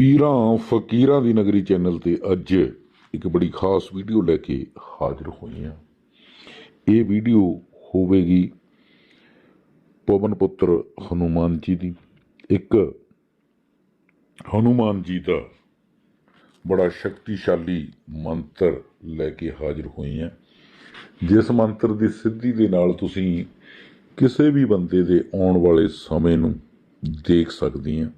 ਪੀਰਾਂ ਫਕੀਰਾਂ ਦੀ ਨਗਰੀ ਚੈਨਲ ਤੇ ਅੱਜ ਇੱਕ ਬੜੀ ਖਾਸ ਵੀਡੀਓ ਲੈ ਕੇ ਹਾਜ਼ਰ ਹੋਏ ਹਾਂ। ਇਹ ਵੀਡੀਓ ਹੋਵੇਗੀ ਪਵਨ ਪੁੱਤਰ ਹਨੂਮਾਨ ਜੀ ਦੀ। ਇੱਕ ਹਨੂਮਾਨ ਜੀ ਦਾ ਬੜਾ ਸ਼ਕਤੀਸ਼ਾਲੀ ਮੰਤਰ ਲੈ ਕੇ ਹਾਜ਼ਰ ਹੋਏ ਹਾਂ। ਜਿਸ ਮੰਤਰ ਦੀ ਸਿੱਧੀ ਦੇ ਨਾਲ ਤੁਸੀਂ ਕਿਸੇ ਵੀ ਬੰਦੇ ਦੇ ਆਉਣ ਵਾਲੇ ਸਮੇਂ ਨੂੰ ਦੇਖ ਸਕਦੇ ਹਾਂ।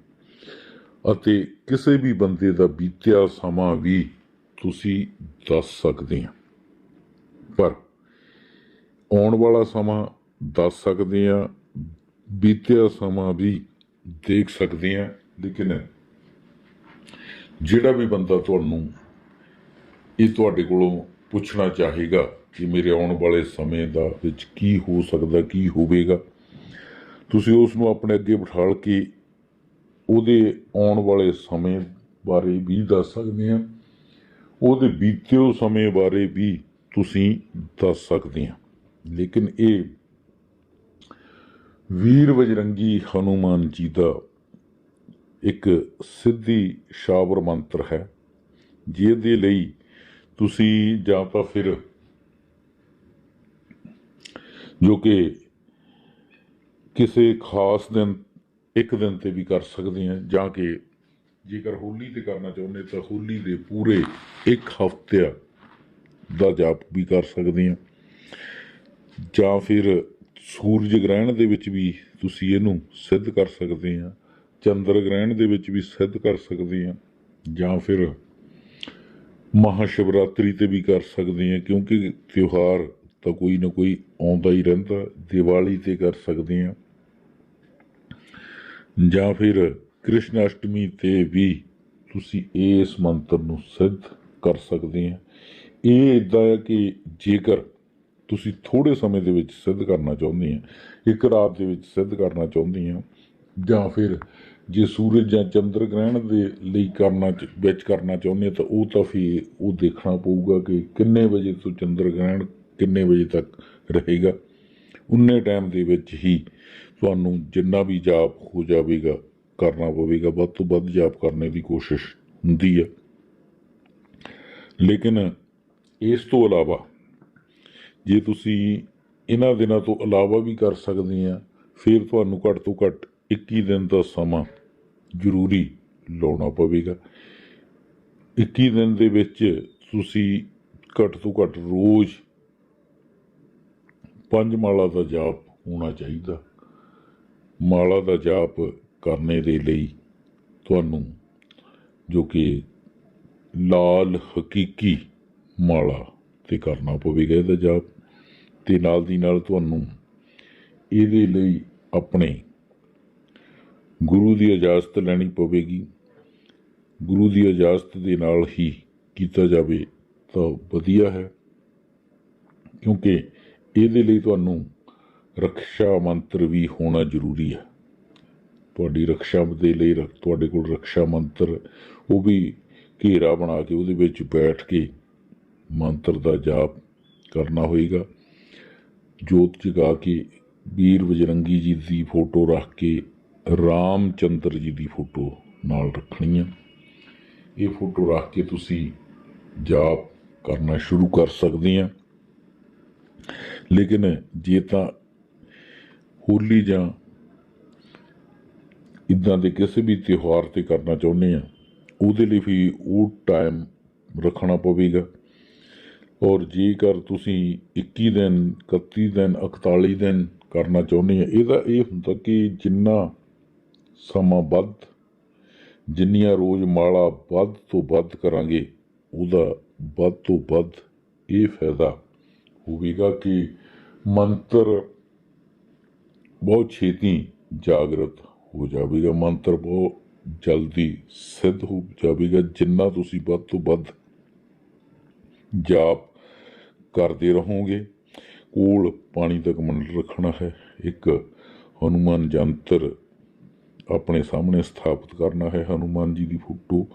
ਅਤੇ ਕਿਸੇ ਵੀ ਬੰਦੇ ਦਾ ਬੀਤਿਆ ਸਮਾਂ ਵੀ ਤੁਸੀਂ ਦੱਸ ਸਕਦੇ ਆ। ਪਰ ਆਉਣ ਵਾਲਾ ਸਮਾਂ ਦੱਸ ਸਕਦੇ ਆ, ਬੀਤਿਆ ਸਮਾਂ ਵੀ ਦੇਖ ਸਕਦੇ ਆ। ਲੇਕਿਨ ਜਿਹੜਾ ਵੀ ਬੰਦਾ ਤੁਹਾਨੂੰ ਇਹ ਤੁਹਾਡੇ ਕੋਲੋਂ ਪੁੱਛਣਾ ਚਾਹੇਗਾ ਕਿ ਮੇਰੇ ਆਉਣ ਵਾਲੇ ਸਮੇਂ ਦਾ ਵਿੱਚ ਕੀ ਹੋ ਸਕਦਾ, ਕੀ ਹੋਵੇਗਾ, ਤੁਸੀਂ ਉਸ ਨੂੰ ਆਪਣੇ ਅੱਗੇ ਬਿਠਾਲ ਕੇ ਉਹਦੇ ਆਉਣ ਵਾਲੇ ਸਮੇਂ ਬਾਰੇ ਵੀ ਦੱਸ ਸਕਦੇ ਹਾਂ। ਉਹਦੇ ਬੀਤੇ ਹੋਏ ਸਮੇਂ ਬਾਰੇ ਵੀ ਤੁਸੀਂ ਦੱਸ ਸਕਦੇ ਹਾਂ। ਲੇਕਿਨ ਇਹ ਵੀਰ ਬਜਰੰਗੀ ਹਨੂਮਾਨ ਜੀ ਦਾ ਇੱਕ ਸਿੱਧੀ ਸ਼ਾਵਰ ਮੰਤਰ ਹੈ, ਜਿਹਦੇ ਲਈ ਤੁਸੀਂ ਜਾਂ ਤਾਂ ਫਿਰ ਜੋ ਕਿ ਕਿਸੇ ਖਾਸ ਦਿਨ ਇੱਕ ਦਿਨ ਤੇ ਵੀ ਕਰ ਸਕਦੇ ਆ ਜਾਂ ਕਿ ਜੇਕਰ ਹੋਲੀ ਤੇ ਕਰਨਾ ਚਾਹੁੰਦੇ ਤਾਂ ਹੋਲੀ ਦੇ ਪੂਰੇ ਇੱਕ ਹਫ਼ਤੇ ਦਾ ਜਾਪ ਵੀ ਕਰ ਸਕਦੇ ਆ ਜਾਂ ਫਿਰ ਸੂਰਜ ਗ੍ਰਹਿਣ ਦੇ ਵਿੱਚ ਵੀ ਤੁਸੀਂ ਇਹਨੂੰ ਸਿੱਧ ਕਰ ਸਕਦੇ ਆ ਚੰਦਰ ਗ੍ਰਹਿਣ ਦੇ ਵਿੱਚ ਵੀ ਸਿੱਧ ਕਰ ਸਕਦੇ ਆ ਜਾਂ ਫਿਰ ਮਹਾਸ਼ਿਵਰਾਤਰੀ ਤੇ ਵੀ ਕਰ ਸਕਦੇ ਆ ਕਿਉਂਕਿ ਤਿਉਹਾਰ ਤਾਂ ਕੋਈ ਨਾ ਕੋਈ ਆਉਂਦਾ ਹੀ ਰਹਿੰਦਾ, ਦੀਵਾਲੀ ਤੇ ਕਰ ਸਕਦੇ ਆ ਜਾਂ ਫਿਰ ਕ੍ਰਿਸ਼ਨ ਅਸ਼ਟਮੀ ਤੇ ਵੀ ਤੁਸੀਂ ਇਸ ਮੰਤਰ ਨੂੰ ਸਿੱਧ ਕਰ ਸਕਦੇ ਆ। ਇਹ ਇਦਾਂ ਹੈ ਕਿ ਜੇਕਰ ਤੁਸੀਂ ਥੋੜੇ ਸਮੇਂ ਦੇ ਵਿੱਚ ਸਿੱਧ ਕਰਨਾ ਚਾਹੁੰਦੇ ਆ, ਇੱਕ ਰਾਤ ਦੇ ਵਿੱਚ ਸਿੱਧ ਕਰਨਾ ਚਾਹੁੰਦੇ ਆ, ਜਾਂ ਫਿਰ ਜੇ ਸੂਰਜ ਜਾਂ ਚੰਦਰ ਗ੍ਰਹਿਣ ਦੇ ਲਈ ਕਰਨਾ ਵਿੱਚ ਕਰਨਾ ਚਾਹੁੰਦੇ ਤਾਂ ਉਹ ਤਾਂ ਫਿਰ ਉਹ ਦੇਖਣਾ ਪਊਗਾ ਕਿ ਕਿੰਨੇ ਵਜੇ ਤੋਂ ਚੰਦਰ ਗ੍ਰਹਿਣ ਕਿੰਨੇ ਵਜੇ ਤੱਕ ਰਹੇਗਾ। ਉਨੇ ਟਾਈਮ ਦੇ ਵਿੱਚ ਹੀ ਤੁਹਾਨੂੰ ਜਿੰਨਾ ਵੀ ਜਾਪ ਹੋ ਜਾਵੇਗਾ, ਕਰਨਾ ਪਵੇਗਾ, ਵੱਧ ਤੋਂ ਵੱਧ ਜਾਪ ਕਰਨੇ ਦੀ ਕੋਸ਼ਿਸ਼ ਹੁੰਦੀ ਹੈ ਲੇਕਿਨ ਇਸ ਤੋਂ ਇਲਾਵਾ ਜੇ ਤੁਸੀਂ ਇਹਨਾਂ ਦਿਨਾਂ ਤੋਂ ਇਲਾਵਾ ਵੀ ਕਰ ਸਕਦੇ ਆ, ਫਿਰ ਤੁਹਾਨੂੰ ਘੱਟ ਤੋਂ ਘੱਟ 21 ਦਿਨ ਦਾ ਸਮਾਂ ਜ਼ਰੂਰੀ ਲਾਉਣਾ ਪਵੇਗਾ। 21 ਦਿਨ ਦੇ ਵਿੱਚ ਤੁਸੀਂ ਘੱਟ ਤੋਂ ਘੱਟ ਰੋਜ਼ ਪੰਜ ਮਾਲਾ ਦਾ ਜਾਪ ਹੋਣਾ ਚਾਹੀਦਾ। ਮਾਲਾ ਦਾ ਜਾਪ ਕਰਨੇ ਦੇ ਲਈ ਤੁਹਾਨੂੰ ਜੋ ਕਿ ਲਾਲ ਹਕੀਕੀ ਮਾਲਾ ਤੇ ਕਰਨਾ ਪਵੇਗਾ ਇਹਦਾ ਜਾਪ ਤੇ ਨਾਲ ਦੀ ਨਾਲ ਤੁਹਾਨੂੰ ਇਹਦੇ ਲਈ ਆਪਣੇ ਗੁਰੂ ਦੀ ਇਜਾਜ਼ਤ ਲੈਣੀ ਪਵੇਗੀ। ਗੁਰੂ ਦੀ ਇਜਾਜ਼ਤ ਦੇ ਨਾਲ ਹੀ ਕੀਤਾ ਜਾਵੇ ਤਾਂ ਵਧੀਆ ਹੈ, ਕਿਉਂਕਿ ਇਹਦੇ ਲਈ ਤੁਹਾਨੂੰ ਰੱਖਿਆ ਮੰਤਰ ਵੀ ਹੋਣਾ ਜ਼ਰੂਰੀ ਹੈ। ਤੁਹਾਡੀ ਰੱਖਿਆ ਦੇ ਲਈ ਰੱਖ- ਤੁਹਾਡੇ ਕੋਲ ਰੱਖਿਆ ਮੰਤਰ, ਉਹ ਵੀ ਘੇਰਾ ਬਣਾ ਕੇ ਉਹਦੇ ਵਿੱਚ ਬੈਠ ਕੇ ਮੰਤਰ ਦਾ ਜਾਪ ਕਰਨਾ ਹੋਏਗਾ। ਜੋਤ ਜਗਾ ਕੇ ਵੀਰ ਬਜਰੰਗੀ ਜੀ ਦੀ ਫੋਟੋ ਰੱਖ ਕੇ ਰਾਮ ਚੰਦਰ ਜੀ ਦੀ ਫੋਟੋ ਨਾਲ ਰੱਖਣੀ ਹੈ। ਇਹ ਫੋਟੋ ਰੱਖ ਕੇ ਤੁਸੀਂ ਜਾਪ ਕਰਨਾ ਸ਼ੁਰੂ ਕਰ ਸਕਦੇ ਆ। ਲੇਕਿਨ ਜੇ ਤਾਂ ਹੋਲੀ ਜਾਂ ਇਦਾਂ ਦੇ ਕਿਸੇ ਵੀ ਤਿਉਹਾਰ ਤੇ ਕਰਨਾ ਚਾਹੁੰਦੇ ਆ ਉਹਦੇ ਲਈ ਵੀ ਉਹ ਟਾਈਮ ਰੱਖਣਾ ਪਵੇਗਾ। ਔਰ ਜੇਕਰ ਤੁਸੀਂ 21 ਦਿਨ 31 ਦਿਨ 41 ਦਿਨ ਕਰਨਾ ਚਾਹੁੰਦੇ ਆ ਇਹਦਾ ਇਹ ਹੁੰਦਾ ਕਿ ਜਿੰਨਾ ਸਮਾਂ ਵੱਧ, ਜਿੰਨੀਆਂ ਰੋਜ਼ ਮਾਲਾ ਵੱਧ ਤੋਂ ਵੱਧ ਕਰਾਂਗੇ, ਉਹਦਾ ਵੱਧ ਤੋਂ ਵੱਧ ਇਹ ਫਾਇਦਾ ਹੋਵੇਗਾ ਕਿ ਮੰਤਰ ਬਹੁਤ ਛੇਤੀ ਜਾਗਰਤ ਹੋ ਜਾਵੇਗਾ, ਮੰਤਰ ਬਹੁਤ ਜਲਦੀ ਸਿੱਧ ਹੋ ਜਾਵੇਗਾ, ਜਿੰਨਾ ਤੁਸੀਂ ਵੱਧ ਤੋਂ ਵੱਧ ਜਾਪ ਕਰਦੇ ਰਹੋਗੇ, ਕੋਲ ਪਾਣੀ ਦਾ ਕਮੰਡਲ ਰੱਖਣਾ ਹੈ, ਇੱਕ ਹਨੂਮਾਨ ਜੰਤਰ ਆਪਣੇ ਸਾਹਮਣੇ ਸਥਾਪਿਤ ਕਰਨਾ ਹੈ, ਹਨੂਮਾਨ ਜੀ ਦੀ ਫੋਟੋ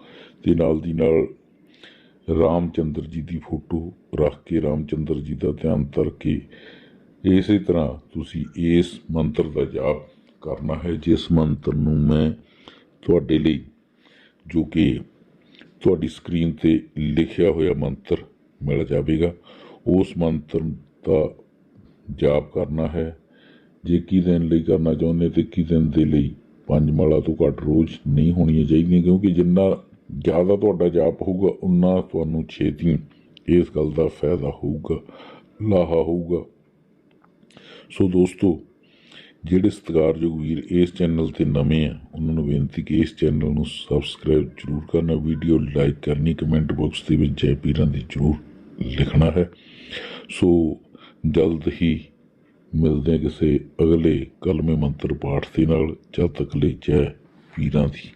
ਤੇ ਨਾਲ ਦੀ ਨਾਲ ਰਾਮਚੰਦਰ ਜੀ ਦੀ ਫੋਟੋ ਰੱਖ ਕੇ, ਰਾਮਚੰਦਰ ਜੀ ਦਾ ਧਿਆਨ ਧਰ ਕੇ ਇਸੇ ਤਰ੍ਹਾਂ ਤੁਸੀਂ ਇਸ ਮੰਤਰ ਦਾ ਜਾਪ ਕਰਨਾ ਹੈ, ਜਿਸ ਮੰਤਰ ਨੂੰ ਮੈਂ ਤੁਹਾਡੇ ਲਈ ਜੋ ਕਿ ਤੁਹਾਡੀ ਸਕਰੀਨ ਤੇ ਲਿਖਿਆ ਹੋਇਆ ਮੰਤਰ ਮਿਲ ਜਾਵੇਗਾ, ਉਸ ਮੰਤਰ ਦਾ ਜਾਪ ਕਰਨਾ ਹੈ। ਜੇ ਕੀ ਦਿਨ ਲਈ ਕਰਨਾ ਚਾਹੁੰਦੇ ਤੇ ਕੀ ਦਿਨ ਦੇ ਲਈ ਪੰਜ ਮਾਲਾ ਤੋਂ ਘੱਟ ਰੋਜ਼ ਨਹੀਂ ਹੋਣੀਆਂ ਚਾਹੀਦੀਆਂ, ਕਿਉਂਕਿ ਜਿੰਨਾ ਜ਼ਿਆਦਾ ਤੁਹਾਡਾ ਜਾਪ ਹੋਊਗਾ, ਉਨਾ ਤੁਹਾਨੂੰ ਛੇਤੀ ਇਸ ਗੱਲ ਦਾ ਫਾਇਦਾ ਹੋਊਗਾ, ਲਾਹਾ ਹੋਊਗਾ। ਸੋ ਦੋਸਤੋ, ਜਿਹੜੇ ਸਤਿਕਾਰਯੋਗ ਵੀਰ ਇਸ ਚੈਨਲ ਤੇ ਨਵੇਂ ਆ, ਉਹਨਾਂ ਨੂੰ ਬੇਨਤੀ ਕਿ ਇਸ ਚੈਨਲ ਨੂੰ ਸਬਸਕ੍ਰਾਈਬ ਜ਼ਰੂਰ ਕਰਨਾ, ਵੀਡੀਓ ਲਾਈਕ ਕਰਨੀ, ਕਮੈਂਟ ਬਾਕਸ ਦੇ ਵਿੱਚ ਜੈ ਪੀਰਾਂ ਦੀ ਜ਼ਰੂਰ ਲਿਖਣਾ ਹੈ। ਸੋ ਜਲਦ ਹੀ ਮਿਲਦੇ ਹਾਂ ਕਿਸੇ ਅਗਲੇ ਕਲਮੇ ਮੰਤਰ ਪਾਠ ਦੇ ਨਾਲ। ਜਦ ਤੱਕ ਲਈ ਜੈ ਪੀਰਾਂ ਦੀ